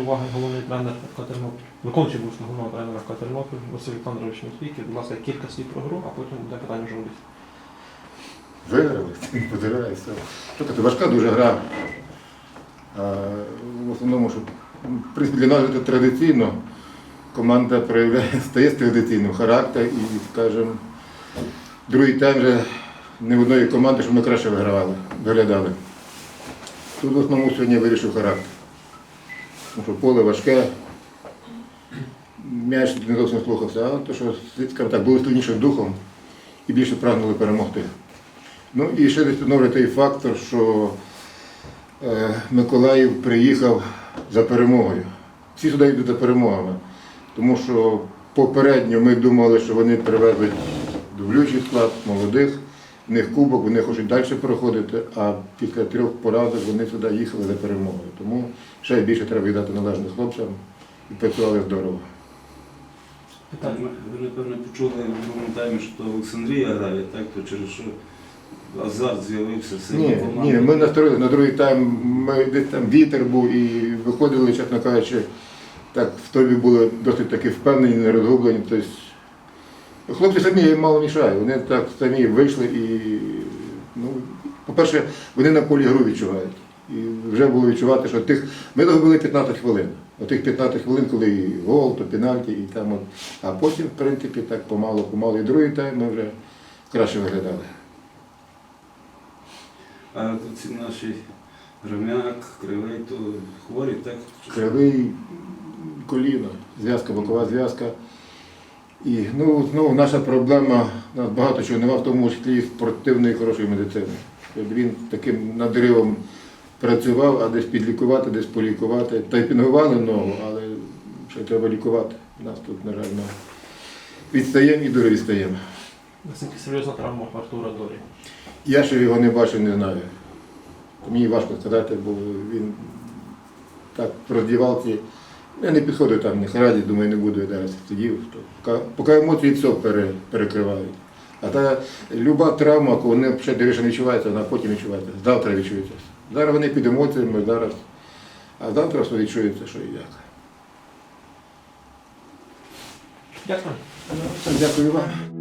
уваги головний тренер ФК виконуючий був головного тренера ФК Василь Олександрович Матвійків. Будь ласка, кілька слів про гру, а потім буде питання журналістів. Виграли, подирає все. Таке, важка дуже гра. В основному, що принципі, для нас це традиційно команда проявляє, стає з традиційним характер і, скажімо, другий тайм вже не в одної команди, щоб ми краще вигравали, виглядали. Тут в основному сьогодні вирішив характер. Тому що поле важке, м'яч не зовсім слухався, а то, що скажімо так, були сильнішим духом і більше прагнули перемогти. Ну і ще десь підновлює той фактор, що е, Миколаїв приїхав за перемогою. Всі сюди йдуть за перемогами. Тому що попередньо ми думали, що вони привезуть дублючий склад молодих, в них кубок, вони хочуть далі проходити, а після трьох поразок вони сюди їхали за перемогою. Тому ще більше треба віддати належне хлопцям і працювали здорово. Питання. Ви, ви, напевно, почули в другому таймі, що Олександрія грає, так? То через що азарт з'явився, сильна Ні, команда. ні, ми настроїли на другий тайм, ми, десь там вітер був і виходили, чесно кажучи, так в тобі були досить таки впевнені, не розгублені. Тобто, хлопці самі їм мало мішають, вони так самі вийшли і, ну, по-перше, вони на полі гру відчувають. І вже було відчувати, що тих. Ми загубили 15 хвилин. Отих 15 хвилин, коли і гол, то пенальті, і там от. А потім, в принципі, так помалу. І другий тайм ми вже краще виглядали. А тут ці наші Громяк, Кривий, то хворі, так? Кривий коліно, зв'язка, бокова зв'язка. І ну, знову наша проблема, у нас багато чого нема, в тому числі і спортивної хорошої медицини. Тобто Він таким надривом працював, а десь підлікувати, десь полікувати. Тайпінгували ногу, але ще треба лікувати. Нас тут, на жаль, ми відстаємо і дуже відстаємо. Наскільки серйозна травма Артура Дорі? Я ще його не бачив, не знаю. Мені важко сказати, бо він так в роздівалці. Я не підходив там, не раді, думаю, не буду я зараз сидів. То поки, поки емоції все перекривають. А та люба травма, коли вони ще дивіше не відчувається, вона потім відчувається. Завтра відчується. Зараз вони під емоціями, зараз. А завтра все відчується, що і як. Дякую. Дякую вам.